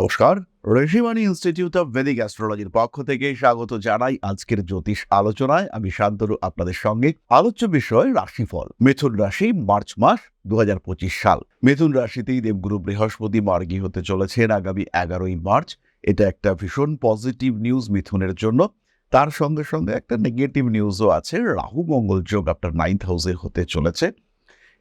নমস্কার। Rishibani institute of Vedic অ্যাস্ট্রোলজির পক্ষ থেকে স্বাগত জানাই আজকের জ্যোতিষ আলোচনায়। আমি শান্তরু আপনাদের সঙ্গে। আলোচ্য বিষয় রাশিফল। মিথুন রাশি, মার্চ মাস, দুহাজার পঁচিশ সাল। মিথুন রাশিতেই দেবগুরু বৃহস্পতি মার্গী হতে চলেছেন আগামী এগারোই মার্চ। এটা একটা ভীষণ পজিটিভ নিউজ মিথুনের জন্য। তার সঙ্গে সঙ্গে একটা নেগেটিভ নিউজও আছে। রাহু, মঙ্গল যোগ আপনার নাইন্থ হাউসে হতে চলেছে।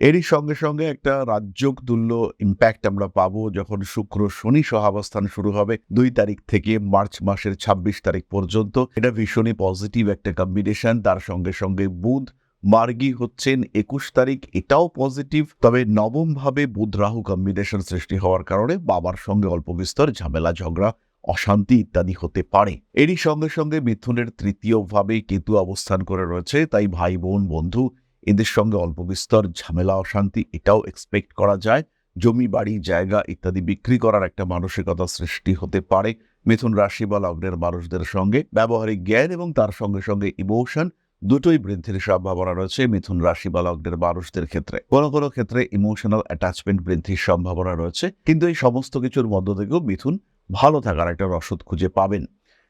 এরই সঙ্গে সঙ্গে একটা রাজ্যক তুল্য ইম্প্যাক্ট আমরা পাবো যখন শুক্র শনি সহাবস্থান শুরু হবে দুই তারিখ থেকে মার্চ মাসের ২৬ তারিখ পর্যন্ত। এটা ভীষণই পজিটিভ একটা কম্বিনেশন তার সঙ্গে সঙ্গে বুধ, মার্গী হচ্ছেন একুশ তারিখ, এটাও পজিটিভ তবে নবম ভাবে বুধ রাহু কম্বিনেশন সৃষ্টি হওয়ার কারণে বাবার সঙ্গে অল্প বিস্তর ঝামেলা, ঝগড়া, অশান্তি ইত্যাদি হতে পারে। এরই সঙ্গে সঙ্গে মিথুনের তৃতীয় ভাবে কেতু অবস্থান করে রয়েছে, তাই ভাই, বোন, বন্ধু এদের সঙ্গে অল্প বিস্তর ঝামেলা, অশান্তি এটাও এক্সপেক্ট করা যায়। জমি, বাড়ি, জায়গা ইত্যাদি বিক্রি করার একটা মানসিকতা সৃষ্টি হতে পারে। মিথুন রাশি বা লগ্নের মানুষদের সঙ্গে ব্যবহারিক জ্ঞান এবং তার সঙ্গে সঙ্গে ইমোশন দুটোই বৃদ্ধির সম্ভাবনা রয়েছে মিথুন রাশি বা লগ্নের মানুষদের ক্ষেত্রে। কোনো কোনো ক্ষেত্রে ইমোশনাল অ্যাটাচমেন্ট বৃদ্ধির সম্ভাবনা রয়েছে, কিন্তু এই সমস্ত কিছুর মধ্য থেকেও মিথুন ভালো থাকার একটা রসদ খুঁজে পাবেন।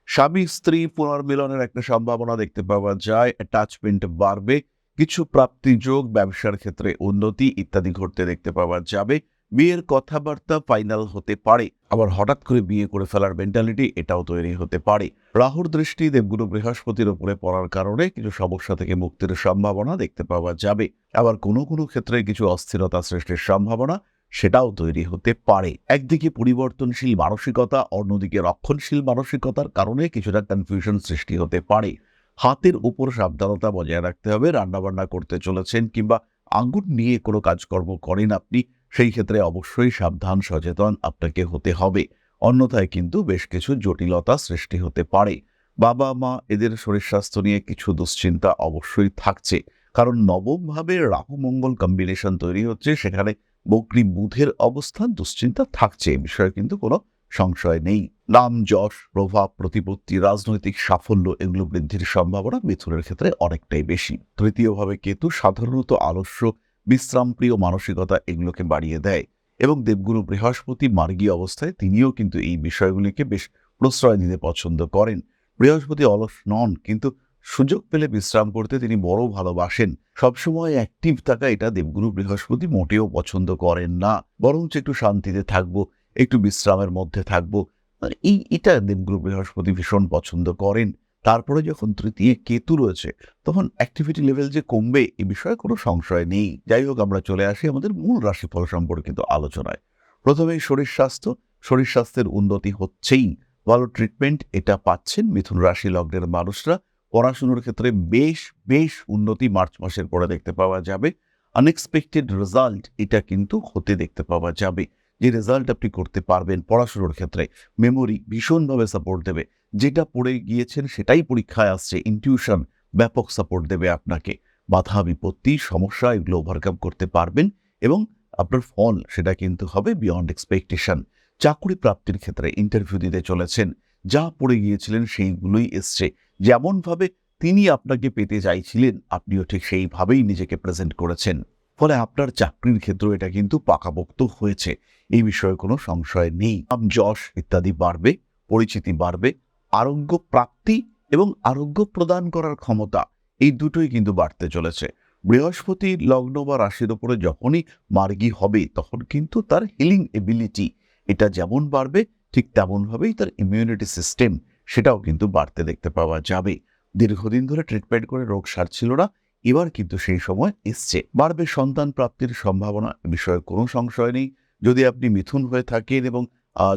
স্বামী, স্ত্রী পুনর্মিলনের একটা সম্ভাবনা দেখতে পাওয়া যায় অ্যাটাচমেন্ট বাড়বে কিছু প্রাপ্তি যোগ, ব্যবসার ক্ষেত্রে উন্নতি ইত্যাদি ঘটতে দেখতে পাওয়া যাবে। বিয়ের কথাবার্তা ফাইনাল হতে পারে। আবার হঠাৎ করে বিয়ে করে ফেলার মেন্টালিটি এটাও তৈরি হতে পারে। রাহুর দৃষ্টি দেবগুরু বৃহস্পতির উপরে পড়ার কারণে কিছু সমস্যা থেকে মুক্তির সম্ভাবনা দেখতে পাওয়া যাবে। আবার কোনো কোনো ক্ষেত্রে কিছু অস্থিরতা সৃষ্টির সম্ভাবনা সেটাও তৈরি হতে পারে। একদিকে পরিবর্তনশীল মানসিকতা, অন্যদিকে রক্ষণশীল মানসিকতার কারণে কিছুটা কনফিউশন সৃষ্টি হতে পারে। হাতের উপর সাবধানতা বজায় রাখতে হবে, রান্নাবান্না করতে চলেছেন কিংবা আঙ্গুর নিয়ে কোনো কাজকর্ম করেন আপনি, সেই ক্ষেত্রে অবশ্যই সাবধান, সচেতন আপনাকে হতে হবে। অন্যথায় কিন্তু বেশ কিছু জটিলতা সৃষ্টি হতে পারে। বাবা, মা এদের শরীর স্বাস্থ্য নিয়ে কিছু দুশ্চিন্তা অবশ্যই থাকছে। কারণ নবমভাবে রাহু মঙ্গল কম্বিনেশন তৈরি হচ্ছে, সেখানে বক্রী বুধের অবস্থান, দুশ্চিন্তা থাকছে। এ বিষয়ে কিন্তু কোনো সংশয় নেই। নাম, যশ, প্রভাব, প্রতিপত্তি, রাজনৈতিক সাফল্য এগুলো বৃদ্ধির সম্ভাবনা মিথুনের ক্ষেত্রে অনেকটাই বেশি। তৃতীয়ভাবে কেতু সাধারণত আলস্য বিশ্রামপ্রিয় মানসিকতা এগুলোকে বাড়িয়ে দেয় এবং দেবগুরু বৃহস্পতি মার্গী অবস্থায় তিনিও কিন্তু এই বিষয়গুলিকে বেশ প্রশ্রয় দিতে পছন্দ করেন। বৃহস্পতি অলস নন, কিন্তু সুযোগ পেলে বিশ্রাম করতে তিনি বড় ভালোবাসেন। সবসময় অ্যাক্টিভ থাকা এটা দেবগুরু বৃহস্পতি মোটেও পছন্দ করেন না। বরঞ্চ একটু শান্তিতে থাকব একটু বিশ্রামের মধ্যে থাকব। মানে এই, এটা দেবগুরু বৃহস্পতি ভীষণ পছন্দ করেন। তারপরে যখন তৃতীয় কেতু রয়েছে, তখন অ্যাক্টিভিটি লেভেল যে কমবে, এ বিষয়ে কোনো সংশয় নেই। যাই হোক, আমরা চলে আসি আমাদের মূল রাশিফল সম্পর্কিত আলোচনায়। প্রথমেই শরীর স্বাস্থ্য। শরীর স্বাস্থ্যের উন্নতি হচ্ছেই। ভালো ট্রিটমেন্ট এটা পাচ্ছেন মিথুন রাশি লগ্নের মানুষরা। পড়াশুনোর ক্ষেত্রে বেশ বেশ উন্নতি মার্চ মাসের পরে দেখতে পাওয়া যাবে। আনএক্সপেক্টেড রেজাল্ট এটা কিন্তু হতে দেখতে পাওয়া যাবে। যে রেজাল্ট আপনি করতে পারবেন পড়াশুনোর ক্ষেত্রে। মেমোরি ভীষণভাবে সাপোর্ট দেবে। যেটা পড়ে গিয়েছেন সেটাই পরীক্ষায় আসছে। ইনটিউশন ব্যাপক সাপোর্ট দেবে আপনাকে। বাধা বিপত্তি, সমস্যা এগুলো ওভারকাম করতে পারবেন এবং আপনার ফল সেটা কিন্তু হবে বিয়ন্ড এক্সপেকটেশন চাকরি প্রাপ্তির ক্ষেত্রে ইন্টারভিউ দিতে চলেছেন। যা পড়ে গিয়েছিলেন সেইগুলোই এসছে। যেমনভাবে তিনি আপনাকে পেতে চাইছিলেন, আপনিও ঠিক সেইভাবেই নিজেকে প্রেজেন্ট করেছেন। ফলে আপনার চাকরির ক্ষেত্র এটা কিন্তু পাকাপোক্ত হয়েছে। এই বিষয়ে কোনো সংশয় নেই। যশ ইত্যাদি বাড়বে, পরিচিতি বাড়বে, আরোগ্য প্রাপ্তি এবং আরোগ্য প্রদান করার ক্ষমতা এই দুটোই কিন্তু বাড়তে চলেছে। বৃহস্পতি, লগ্ন বা রাশির ওপরে যখনই মার্গী হবে তখন কিন্তু তার হিলিং এবিলিটি এটা যেমন বাড়বে, ঠিক তেমনভাবেই তার ইমিউনিটি সিস্টেম সেটাও কিন্তু বাড়তে দেখতে পাওয়া যাবে। দীর্ঘদিন ধরে ট্রিটমেন্ট করে রোগ সারছিল না, এবার কিন্তু সেই সময় এসছে। বাড়বে সন্তান প্রাপ্তির সম্ভাবনা বিষয়ে কোনো সংশয় নেই। যদি আপনি মিথুন হয়ে থাকেন এবং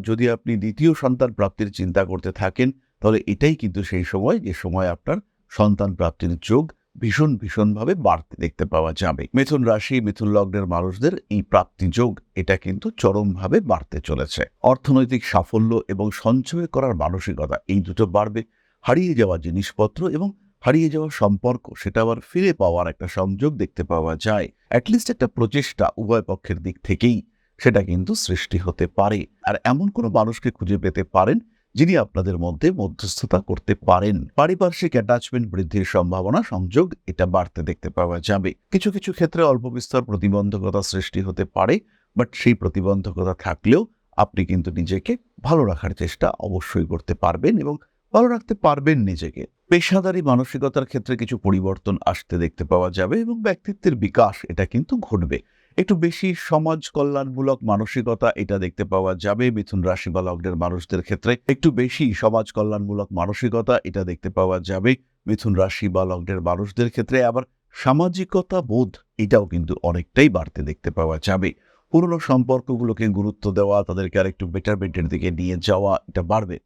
যদি আপনি দ্বিতীয় সন্তান প্রাপ্তির চিন্তা করতে থাকেন, তাহলে এটাই কিন্তু সেই সময়, যে সময় আপনার সন্তান প্রাপ্তির যোগ ভীষণ ভীষণভাবে বাড়তে দেখতে পাওয়া যাবে। মিথুন রাশি, মিথুন লগ্নের মানুষদের এই প্রাপ্তি যোগ, এটা কিন্তু চরমভাবে বাড়তে চলেছে। অর্থনৈতিক সাফল্য এবং সঞ্চয় করার মানসিকতা, এই দুটো বাড়বে। হারিয়ে যাওয়া জিনিসপত্র এবং হারিয়ে যাওয়া সম্পর্ক, সেটা আবার ফিরে পাওয়ার একটা সংযোগ দেখতে পাওয়া যায়। অ্যাটলিস্ট একটা প্রচেষ্টা উভয় পক্ষের দিক থেকেই সেটা কিন্তু সৃষ্টি হতে পারে। আর এমন কোনো মানুষকে খুঁজে পেতে পারেন যিনি আপনাদের মধ্যে মধ্যস্থতা করতে পারেন। পারিপার্শ্বিক অ্যাটাচমেন্ট বৃদ্ধির সম্ভাবনা, সংযোগ, এটা বাড়তে দেখতে পাওয়া যাবে। কিছু কিছু ক্ষেত্রে অল্প বিস্তর প্রতিবন্ধকতা সৃষ্টি হতে পারে বাট সেই প্রতিবন্ধকতা থাকলেও আপনি কিন্তু নিজেকে ভালো রাখার চেষ্টা অবশ্যই করতে পারবেন এবং ভালো রাখতে পারবেন নিজেকে। পেশাদারী মানসিকতার ক্ষেত্রে কিছু পরিবর্তন আসতে দেখতে পাওয়া যাবে এবং ব্যক্তিত্বের বিকাশ, এটা কিন্তু ঘটবে। একটু বেশি সমাজ কল্যাণমূলক মানসিকতা এটা দেখতে পাওয়া যাবে। মিথুন রাশি বা লগ্নের মানুষদের ক্ষেত্রে একটু বেশি সমাজ কল্যাণমূলক মানসিকতা এটা দেখতে পাওয়া যাবে। মিথুন রাশি বা লগ্নের মানুষদের ক্ষেত্রে আবার সামাজিকতা বোধ এটাও কিন্তু অনেকটাই বাড়তে দেখতে পাওয়া যাবে। পুরনো সম্পর্কগুলোকে গুরুত্ব দেওয়া, তাদেরকে আর একটু বেটারমেন্টের দিকে নিয়ে যাওয়া এটা বাড়বে।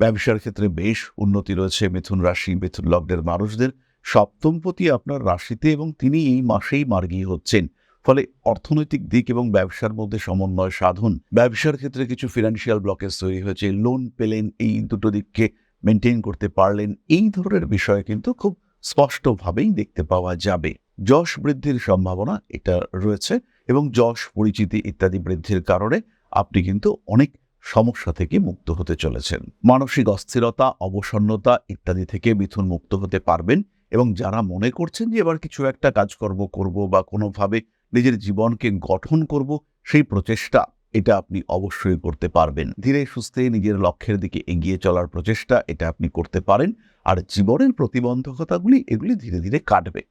ব্যবসার ক্ষেত্রে বেশ উন্নতি রয়েছে মিথুন রাশি, মিথুন লগ্নের মানুষদের। সপ্তমপতি আপনার রাশিতে এবং তিনি এই মাসেই মার্গী হচ্ছেন। ফলে অর্থনৈতিক দিক এবং ব্যবসার মধ্যে সমন্বয় সাধন, ব্যবসার ক্ষেত্রে কিছু ফিনান্সিয়াল ব্লকেজ তৈরি হয়েছে। লোন পেলেন, এই দুটো দিককে মেনটেন করতে পারলেন। এই ধরনের বিষয় কিন্তু খুব স্পষ্টভাবেই দেখতে পাওয়া যাবে। যশ বৃদ্ধির সম্ভাবনা এটা রয়েছে এবং যশ পরিচিতি ইত্যাদি বৃদ্ধির কারণে আপনি কিন্তু অনেক সমস্যা থেকে মুক্ত হতে চলেছেন। মানসিক অস্থিরতা, অবসন্নতা ইত্যাদি থেকে মিথুন মুক্ত হতে পারবেন এবং যারা মনে করছেন যে এবার কিছু একটা কাজকর্ম করব বা কোনোভাবে নিজের জীবনকে গঠন করব, সেই প্রচেষ্টা এটা আপনি অবশ্যই করতে পারবেন। ধীরে সুস্থে নিজের লক্ষ্যের দিকে এগিয়ে চলার প্রচেষ্টা এটা আপনি করতে পারেন, আর জীবনের প্রতিবন্ধকতাগুলি এগুলি ধীরে ধীরে কাটবে।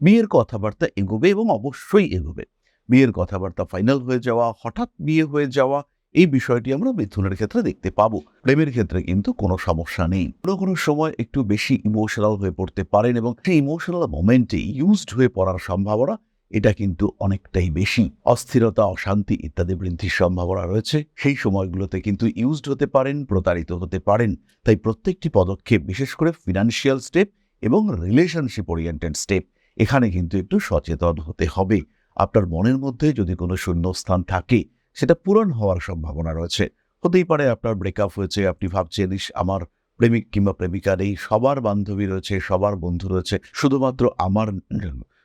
বিয়ের কথাবার্তা এগোবে এবং অবশ্যই এগোবে। বিয়ের কথাবার্তা ফাইনাল হয়ে যাওয়া, হঠাৎ বিয়ে হয়ে যাওয়া, এই বিষয়টি আমরা মিথুনের ক্ষেত্রে দেখতে পাবো। প্রেমের ক্ষেত্রে কিন্তু কোনো সমস্যা নেই। কোনো কোনো সময় একটু বেশি ইমোশনাল হয়ে পড়তে পারেন এবং সেই ইমোশনাল মোমেন্টে ইউজড হয়ে পড়ার সম্ভাবনা এটা কিন্তু অনেকটাই বেশি। অস্থিরতা, অশান্তি ইত্যাদি বৃদ্ধির সম্ভাবনা রয়েছে। সেই সময়গুলোতে কিন্তু ইউজড হতে পারেন, প্রতারিত হতে পারেন। তাই প্রত্যেকটি পদক্ষেপ, বিশেষ করে ফিনান্সিয়াল স্টেপ এবং রিলেশনশিপ ওরিয়েন্টেড স্টেপ এখানে কিন্তু একটু সচেতন হতে হবে। আপনার মনের মধ্যে যদি কোনো শূন্যস্থান থাকে, সেটা পূরণ হওয়ার সম্ভাবনা রয়েছে। হতেই পারে আপনার ব্রেকআপ হয়েছে, আপনি ভাবছেন আমার প্রেমিক কিংবা প্রেমিকা নেই সবার বান্ধবী রয়েছে, সবার বন্ধু রয়েছে। শুধুমাত্র আমার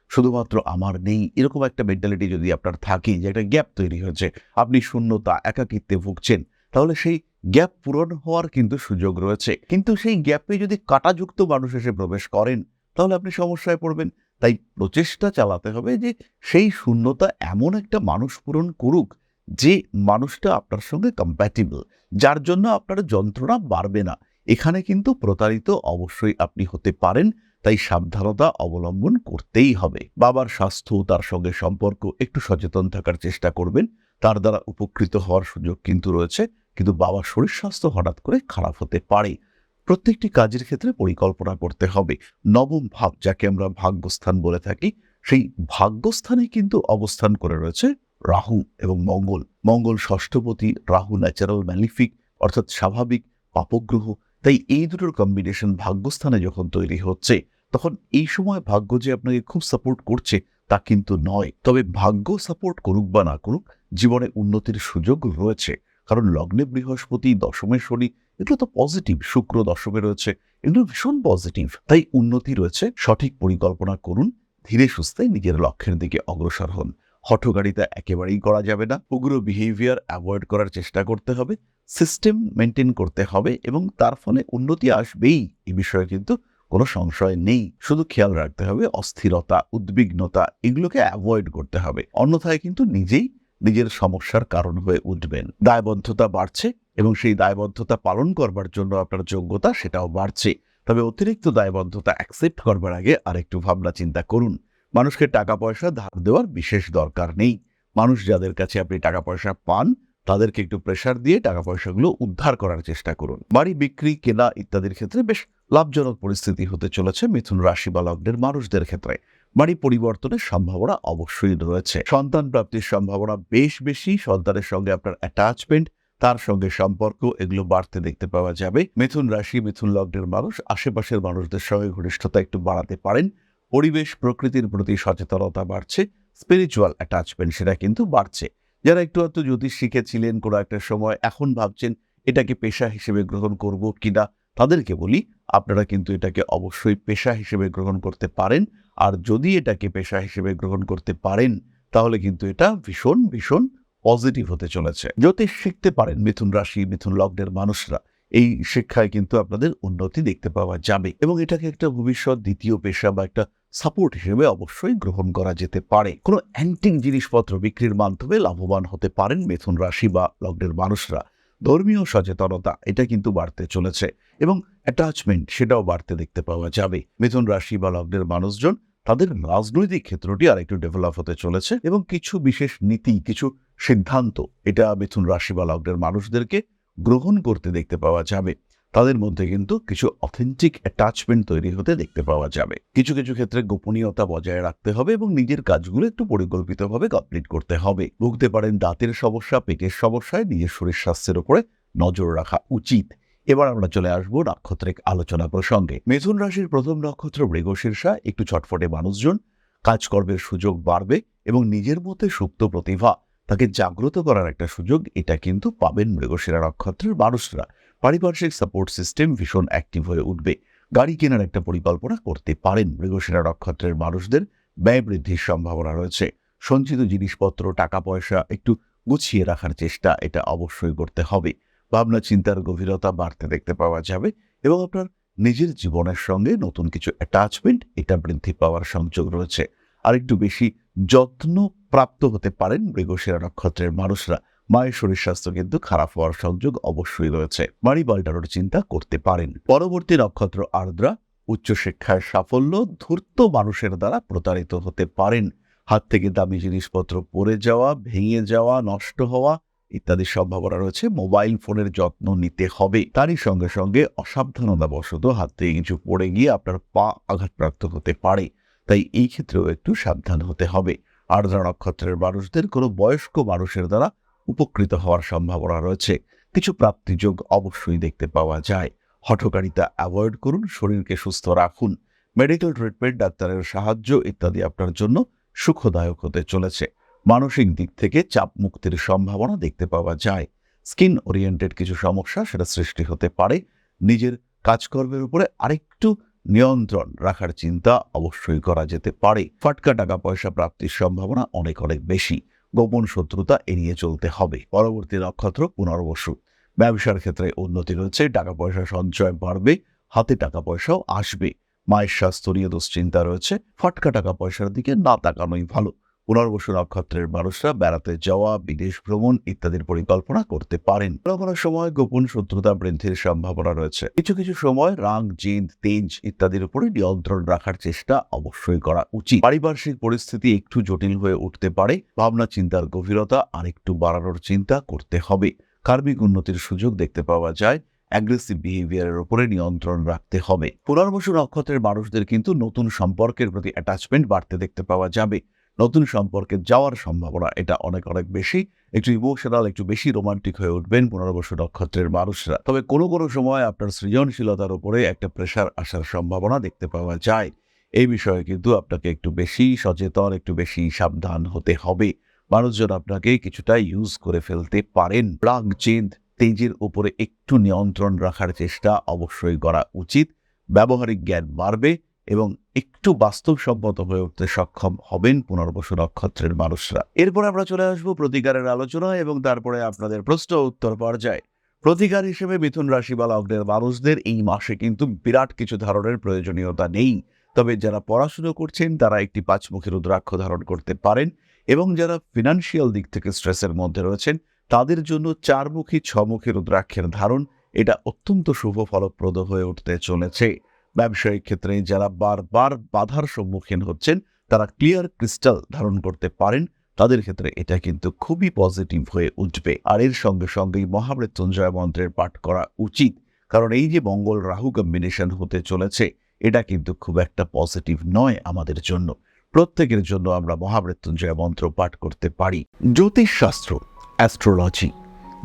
শুধুমাত্র আমার নেই, এরকম একটা মেন্টালিটি যদি আপনার থাকে যে একটা গ্যাপ তৈরি হয়েছে, আপনি শূন্যতা, একাকিত্বে ভুগছেন, তাহলে সেই গ্যাপ পূরণ হওয়ার কিন্তু সুযোগ রয়েছে। কিন্তু সেই গ্যাপে যদি কাটাযুক্ত মানুষ এসে প্রবেশ করেন, তাহলে আপনি সমস্যায় পড়বেন। তাই প্রচেষ্টা চালাতে হবে যে সেই শূন্যতা এমন একটা মানুষ পূরণ করুক, যে মানুষটা আপনার সঙ্গে কম্প্যাটিবল যার জন্য আপনার যন্ত্রণা বাড়বে না। এখানে কিন্তু প্রতারিত অবশ্যই আপনি হতে পারেন। তাই সাবধানতা অবলম্বন করতেই হবে। বাবার স্বাস্থ্য তার সঙ্গে সম্পর্ক একটু সচেতন থাকার চেষ্টা করবেন। তার দ্বারা উপকৃত হওয়ার সুযোগ কিন্তু রয়েছে। কিন্তু বাবার শরীর স্বাস্থ্য হঠাৎ করে খারাপ হতে পারে। প্রত্যেকটি কাজের ক্ষেত্রে পরিকল্পনা করতে হবে। নবম ভাব যাকে আমরা ভাগ্যস্থান বলে থাকি, সেই ভাগ্যস্থানে কিন্তু অবস্থান করে রয়েছে রাহু এবং মঙ্গল। মঙ্গল ষষ্ঠপতি, রাহু ন্যাচারাল ম্যালিফিক অর্থাৎ স্বাভাবিক পাপগ্রহ। তাই এই দুটোর কম্বিনেশন ভাগ্যস্থানে যখন তৈরি হচ্ছে তখন এই সময় ভাগ্য যে আপনাকে খুব সাপোর্ট করছে, তা কিন্তু নয়। তবে ভাগ্য সাপোর্ট করুক বা না করুক, জীবনে উন্নতির সুযোগ রয়েছে। কারণ লগ্নে বৃহস্পতি, দশমে শনি, এগুলো তো পজিটিভ শুক্র, দশমে রয়েছে। এগুলো ভীষণ পজিটিভ তাই উন্নতি রয়েছে, সঠিক পরিকল্পনা করুন, ধীরে সুস্থে নিজের লক্ষ্যের দিকে অগ্রসর হন। হঠগাড়িতা একেবারেই করা যাবে না। উগ্র বিহেভিয়ার অ্যাভয়েড করার চেষ্টা করতে হবে সিস্টেম মেনটেন করতে হবে এবং তার ফলে উন্নতি আসবেই। এই বিষয়ে কিন্তু কোনো সংশয় নেই। শুধু খেয়াল রাখতে হবে, অস্থিরতা, উদ্বিগ্নতা এগুলোকে অ্যাভয়েড করতে হবে। অন্যথায় কিন্তু নিজেই নিজের সমস্যার কারণ হয়ে উঠবেন। দায়বদ্ধতা বাড়ছে এবং সেই দায়বদ্ধতা পালন করবার জন্য আপনার যোগ্যতা সেটাও বাড়ছে। তবে অতিরিক্ত দায়বদ্ধতা অ্যাকসেপ্ট করবার আগে আরেকটু ভাবনা চিন্তা করুন। মানুষকে টাকা পয়সা ধার দেওয়ার বিশেষ দরকার নেই। মানুষ যাদের কাছে আপনি টাকা পয়সা পান, তাদেরকে একটু প্রেশার দিয়ে টাকা পয়সাগুলো উদ্ধার করার চেষ্টা করুন। বাড়ি বিক্রি, কেনা ইত্যাদির ক্ষেত্রে বেশ লাভজনক পরিস্থিতি হতে চলেছে মিথুন রাশি বা লগ্নের মানুষদের ক্ষেত্রে। বাড়ি পরিবর্তনের সম্ভাবনা অবশ্যই রয়েছে। সন্তান প্রাপ্তির সম্ভাবনা বেশ বেশি। সন্তানের সঙ্গে আপনার অ্যাটাচমেন্ট তার সঙ্গে সম্পর্ক, এগুলো বাড়তে দেখতে পাওয়া যাবে। মিথুন রাশি, মিথুন লগ্নের মানুষ, আশেপাশের মানুষদের সঙ্গে ঘনিষ্ঠতা একটু বাড়াতে পারেন। পরিবেশ, প্রকৃতির প্রতি সচেতনতা বাড়ছে। স্পিরিচুয়াল অ্যাটাচমেন্ট সেটা কিন্তু বাড়ছে। যারা একটু একটু জ্যোতিষ শিখেছিলেন কোনো একটা সময়, এখন ভাবছেন, এটাকে পেশা হিসেবে গ্রহণ করব কিনা? তাদেরকে বলি আপনারা কিন্তু এটাকে অবশ্যই পেশা হিসেবে গ্রহণ করতে পারেন। আর যদি এটাকে পেশা হিসেবে গ্রহণ করতে পারেন, তাহলে কিন্তু এটা ভীষণ ভীষণ পজিটিভ হতে চলেছে। জ্যোতিষ শিখতে পারেন মিথুন রাশি, মিথুন লগ্নের মানুষরা, এই শিক্ষায় কিন্তু আপনাদের উন্নতি দেখতে পাওয়া যাবে এবং এটাকে একটা ভবিষ্যৎ দ্বিতীয় পেশা বা একটা সাপোর্ট হিসেবে অবশ্যই গ্রহণ করা যেতে পারে। কোনো অ্যান্টিক জিনিসপত্র বিক্রির মাধ্যমে লাভবান হতে পারেন মিথুন রাশি বা লগ্নের মানুষরা। ধর্মীয় সচেতনতা, এটা কিন্তু বাড়তে চলেছে এবং অ্যাটাচমেন্ট সেটাও বাড়তে দেখতে পাওয়া যাবে। মিথুন রাশি বা লগ্নের মানুষজন, তাদের রাজনৈতিক ক্ষেত্রটি আর একটু ডেভেলপ হতে চলেছে এবং কিছু বিশেষ নীতি, কিছু সিদ্ধান্ত, এটা মিথুন রাশি বা লগ্নের মানুষদেরকে গ্রহণ করতে দেখতে পাওয়া যাবে। তাদের মধ্যে কিন্তু কিছু অথেন্টিক অ্যাটাচমেন্ট তৈরি হতে দেখতে পাওয়া যাবে। কিছু কিছু ক্ষেত্রে গোপনীয়তা বজায় রাখতে হবে এবং নিজের কাজগুলো একটু পরিকল্পিতভাবে কমপ্লিট করতে হবে। ভুগতে পারেন দাঁতের সমস্যা, পেটের সমস্যায় নিজের শরীর স্বাস্থ্যের উপরে নজর রাখা উচিত। এবার আমরা চলে আসব নাক্ষত্রিক আলোচনা প্রসঙ্গে। মিথুন রাশির প্রথম নক্ষত্র মৃগশীর্ষা একটু ছটফটে মানুষজন, কাজকর্মের সুযোগ বাড়বে এবং নিজের মধ্যে সুপ্ত প্রতিভা, তাকে জাগ্রত করার একটা সুযোগ এটা কিন্তু পাবেন মৃগশিরা নক্ষত্রের মানুষরা। পারিপার্শ্বিক সাপোর্ট সিস্টেম ভীষণ অ্যাক্টিভ হয়ে উঠবে। গাড়ি কেনার একটা পরিকল্পনা করতে পারেন মৃগশিরা নক্ষত্রের মানুষদের। ব্যয় বৃদ্ধির সম্ভাবনা রয়েছে। সঞ্চিত জিনিসপত্র, টাকা পয়সা একটু গুছিয়ে রাখার চেষ্টা এটা অবশ্যই করতে হবে। ভাবনা চিন্তার গভীরতা বাড়তে দেখতে পাওয়া যাবে এবং আপনার নিজের জীবনের সঙ্গে নতুন কিছু অ্যাটাচমেন্ট এটা বৃদ্ধি পাওয়ার সংযোগ রয়েছে। আর একটু বেশি যত্ন প্রাপ্ত হতে পারেন মৃগশিরা নক্ষত্রের মানুষরা। মায়ের শরীর স্বাস্থ্য কিন্তু খারাপ হওয়ার সংযোগ অবশ্যই রয়েছে। বাড়ি পাল্টানোর চিন্তা করতে পারেন। পরবর্তী নক্ষত্র আর্দ্রা উচ্চশিক্ষায় সাফল্য ধূর্ত মানুষের দ্বারা প্রতারিত হতে পারেন। হাত থেকে দামি জিনিসপত্র পড়ে যাওয়া, ভেঙে যাওয়া, নষ্ট হওয়া ইত্যাদি সম্ভাবনা রয়েছে। মোবাইল ফোনের যত্ন নিতে হবে। তারই সঙ্গে সঙ্গে অসাবধানতাবশত হাত থেকে কিছু পড়ে গিয়ে আপনার পা আঘাতপ্রাপ্ত হতে পারে। তাই এই ক্ষেত্রেও একটু সাবধান হতে হবে। আর্দ্রা নক্ষত্রের মানুষদের কোনো বয়স্ক মানুষের দ্বারা উপকৃত হওয়ার সম্ভাবনা রয়েছে। কিছু প্রাপ্তিযোগ অবশ্যই দেখতে পাওয়া যায়। হঠকারিতা অ্যাভয়েড করুন, শরীরকে সুস্থ রাখুন। মেডিকেল ট্রিটমেন্ট, ডাক্তারের সাহায্য ইত্যাদি আপনার জন্য সুখদায়ক হতে চলেছে। মানসিক দিক থেকে চাপ মুক্তির সম্ভাবনা দেখতে পাওয়া যায়। স্কিন ওরিয়েন্টেড কিছু সমস্যা, সেটা সৃষ্টি হতে পারে। নিজের কাজকর্মের উপরে আরেকটু নিয়ন্ত্রণ রাখার চিন্তা অবশ্যই করা যেতে পারে। ফাটকা টাকা পয়সা প্রাপ্তির সম্ভাবনা অনেক অনেক বেশি। গোপন শত্রুতা এড়িয়ে চলতে হবে। পরবর্তী নক্ষত্র পুনর্বসু। ব্যবসার ক্ষেত্রে উন্নতি রয়েছে টাকা পয়সা সঞ্চয় বাড়বে, হাতে টাকা পয়সাও আসবে। মায়ের স্বাস্থ্য নিয়ে দুশ্চিন্তা রয়েছে, ফাটকা টাকা পয়সার দিকে না তাকানোই ভালো। পুনর্বসু নক্ষত্রের মানুষরা বেড়াতে যাওয়া, বিদেশ ভ্রমণ ইত্যাদির পরিকল্পনা করতে পারেন। কোনো কোনো সময় গোপন শত্রুতা বৃদ্ধির সম্ভাবনা রয়েছে। কিছু কিছু সময় রাগ জিদ তেজ ইত্যাদির উপরে নিয়ন্ত্রণ রাখার চেষ্টা অবশ্যই করা উচিত। পারিপার্শ্বিক পরিস্থিতি একটু জটিল হয়ে উঠতে পারে। ভাবনা চিন্তার গভীরতা আরেকটু বাড়ানোর চিন্তা করতে হবে। কার্মিক উন্নতির সুযোগ দেখতে পাওয়া যায়। অ্যাগ্রেসিভ বিহেভিয়ারের উপরে নিয়ন্ত্রণ রাখতে হবে। পুনর্বসু নক্ষত্রের মানুষদের কিন্তু নতুন সম্পর্কের প্রতি অ্যাটাচমেন্ট বাড়তে দেখতে পাওয়া যাবে। নতুন সম্পর্কে যাওয়ার সম্ভাবনা এটা অনেক অনেক বেশি। একটু ইমোশনাল একটু বেশি রোমান্টিক হয়ে উঠবেন পুনর্বসু নক্ষত্রের মানুষরা। তবে কোনো কোনো সময় আপনার সৃজনশীলতার উপরে একটা প্রেশার আসার সম্ভাবনা দেখতে পাওয়া যায়। এই বিষয়ে কিন্তু আপনাকে একটু বেশি সচেতন, একটু বেশি সাবধান হতে হবে। মানুষজন আপনাকে কিছুটা ইউজ করে ফেলতে পারেন। রাগ জেদ তেজের উপরে একটু নিয়ন্ত্রণ রাখার চেষ্টা অবশ্যই করা উচিত। ব্যবহারিক জ্ঞান বাড়বে। এবং একটু বাস্তবসম্মত হয়ে উঠতে সক্ষম হবেন পুনর্বসু নক্ষত্রের মানুষরা। এরপর আমরা চলে আসব প্রতিকারের আলোচনা এবং তারপরে আপনাদের প্রশ্ন উত্তর পর্যায়ে। প্রতিকার হিসেবে মিথুন রাশি বা লগ্নের মানুষদের এই মাসে কিন্তু বিরাট কিছু ধারণের প্রয়োজনীয়তা নেই। তবে যারা পড়াশুনো করছেন, তারা একটি পাঁচমুখী রুদ্রাক্ষ ধারণ করতে পারেন এবং যারা ফিনান্সিয়াল দিক থেকে স্ট্রেসের মধ্যে রয়েছেন, তাদের জন্য চারমুখী, ছমুখী রুদ্রাক্ষের ধারণ এটা অত্যন্ত শুভ, ফলপ্রদ হয়ে উঠতে চলেছে। ব্যবসায়িক ক্ষেত্রে যারা বারবার বাধার সম্মুখীন হচ্ছেন, তারা ক্লিয়ার ক্রিস্টাল ধারণ করতে পারেন। তাদের ক্ষেত্রে এটা কিন্তু খুবই পজিটিভ হয়ে উঠবে। আর এর সঙ্গে সঙ্গেই মহামৃত্যুঞ্জয় মন্ত্রের পাঠ করা উচিত। কারণ এই যে মঙ্গল রাহু কম্বিনেশন হতে চলেছে, এটা কিন্তু খুব একটা পজিটিভ নয় আমাদের জন্য। প্রত্যেকের জন্য আমরা মহামৃত্যুঞ্জয় মন্ত্র পাঠ করতে পারি। জ্যোতিষশাস্ত্র অ্যাস্ট্রোলজি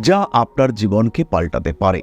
যা আপনার জীবনকে পাল্টাতে পারে।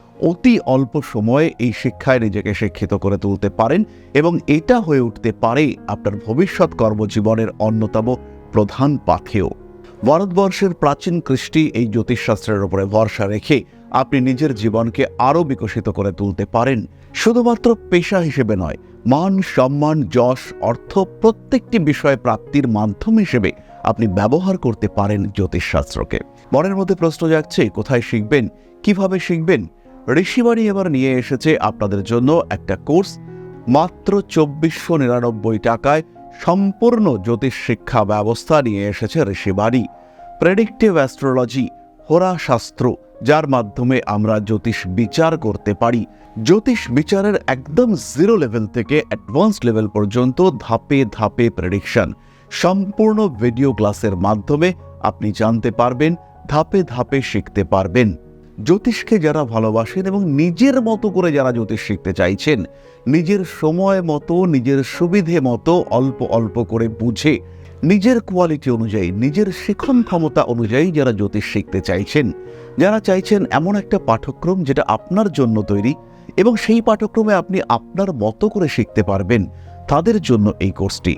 অতি অল্প সময়ে এই শিক্ষায় নিজেকে শিক্ষিত করে তুলতে পারেন এবং এটা হয়ে উঠতে পারে আপনার ভবিষ্যৎ কর্মজীবনের অন্যতম প্রধান পাথেয়। ভারতবর্ষের প্রাচীন কৃষ্টি এই জ্যোতিষশাস্ত্রের উপরে ভরসা রেখে আপনি নিজের জীবনকে আরও বিকশিত করে তুলতে পারেন। শুধুমাত্র পেশা হিসেবে নয়, মান, সম্মান, যশ, অর্থ প্রত্যেকটি বিষয় প্রাপ্তির মাধ্যম হিসেবে আপনি ব্যবহার করতে পারেন জ্যোতিষশাস্ত্রকে। মনের মধ্যে প্রশ্ন যাচ্ছে কোথায় শিখবেন, কীভাবে শিখবেন? ঋষিবাণী এবার নিয়ে এসেছে আপনাদের জন্য একটা কোর্স, মাত্র চব্বিশশো নিরানব্বই টাকায় সম্পূর্ণ জ্যোতিষ শিক্ষা ব্যবস্থা নিয়ে এসেছে ঋষিবাণী প্রেডিক্টিভ অ্যাস্ট্রোলজি হোরা শাস্ত্র, যার মাধ্যমে আমরা জ্যোতিষ বিচার করতে পারি। জ্যোতিষ বিচারের একদম জিরো লেভেল থেকে অ্যাডভান্স লেভেল পর্যন্ত ধাপে ধাপে প্রেডিকশন সম্পূর্ণ ভিডিও ক্লাসের মাধ্যমে আপনি জানতে পারবেন, ধাপে ধাপে শিখতে পারবেন। জ্যোতিষকে যারা ভালোবাসেন এবং নিজের মতো করে যারা জ্যোতিষ শিখতে চাইছেন, নিজের সময় মতো, নিজের সুবিধে মতো অল্প অল্প করে বুঝে, নিজের কোয়ালিটি অনুযায়ী, নিজের শিখন ক্ষমতা অনুযায়ী যারা জ্যোতিষ শিখতে চাইছেন, যারা চাইছেন এমন একটা পাঠ্যক্রম যেটা আপনার জন্য তৈরি এবং সেই পাঠ্যক্রমে আপনি আপনার মতো করে শিখতে পারবেন, তাদের জন্য এই কোর্সটি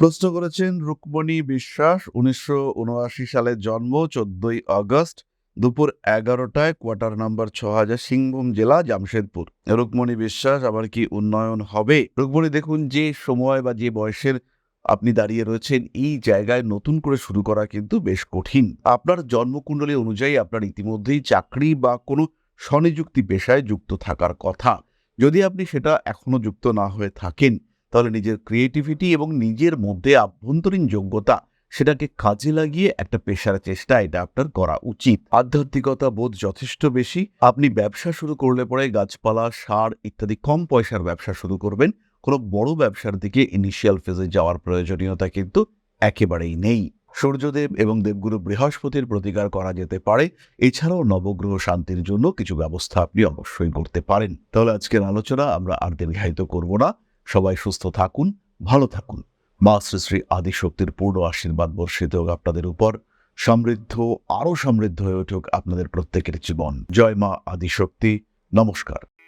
প্রশ্ন করেছেন রুকমণি বিশ্বাস, উনিশশো সালে জন্ম, চোদ্দই আগস্ট দুপুর এগারোটায় কোয়ার্টার নাম্বার ছ হাজার সিংভূম জেলা জামশেদপুর। রুকমণি বিশ্বাস আবার কি উন্নয়ন হবে? রুকমণি, দেখুন, যে সময় বা যে বয়সের আপনি দাঁড়িয়ে রয়েছেন, এই জায়গায় নতুন করে শুরু করা কিন্তু বেশ কঠিন। আপনার জন্মকুণ্ডলী অনুযায়ী আপনার ইতিমধ্যেই চাকরি বা কোনো স্বনিযুক্তি পেশায় যুক্ত থাকার কথা। যদি আপনি সেটা এখনও যুক্ত না হয়ে থাকেন তাহলে নিজের ক্রিয়েটিভিটি এবং নিজের মধ্যে আভ্যন্তরীণ যোগ্যতা সেটাকে কাজে লাগিয়ে একটা পেশার চেষ্টা এটা আপনার করা উচিত। আধ্যাত্মিকতা বোধ যথেষ্ট বেশি। আপনি ব্যবসা শুরু করলে পরে গাছপালা, সার ইত্যাদি কম পয়সার ব্যবসা শুরু করবেন। কোনো বড় ব্যবসার দিকে ইনিশিয়াল ফেজে যাওয়ার প্রয়োজনীয়তা কিন্তু একেবারেই নেই। সূর্যদেব এবং দেবগুরু বৃহস্পতির প্রতিকার করা যেতে পারে। এছাড়াও নবগ্রহ শান্তির জন্য কিছু ব্যবস্থা আপনি অবশ্যই করতে পারেন। তাহলে আজকের আলোচনা আমরা আর দীর্ঘায়িত করব না। সবাই সুস্থ থাকুন, ভালো থাকুন। মা শ্রী শ্রী আদিশক্তির পূর্ণ আশীর্বাদ বর্ষিত হোক আপনাদের উপর, সমৃদ্ধ, আরও সমৃদ্ধ হয়ে উঠুক আপনাদের প্রত্যেকের জীবন। জয় মা আদিশক্তি, নমস্কার।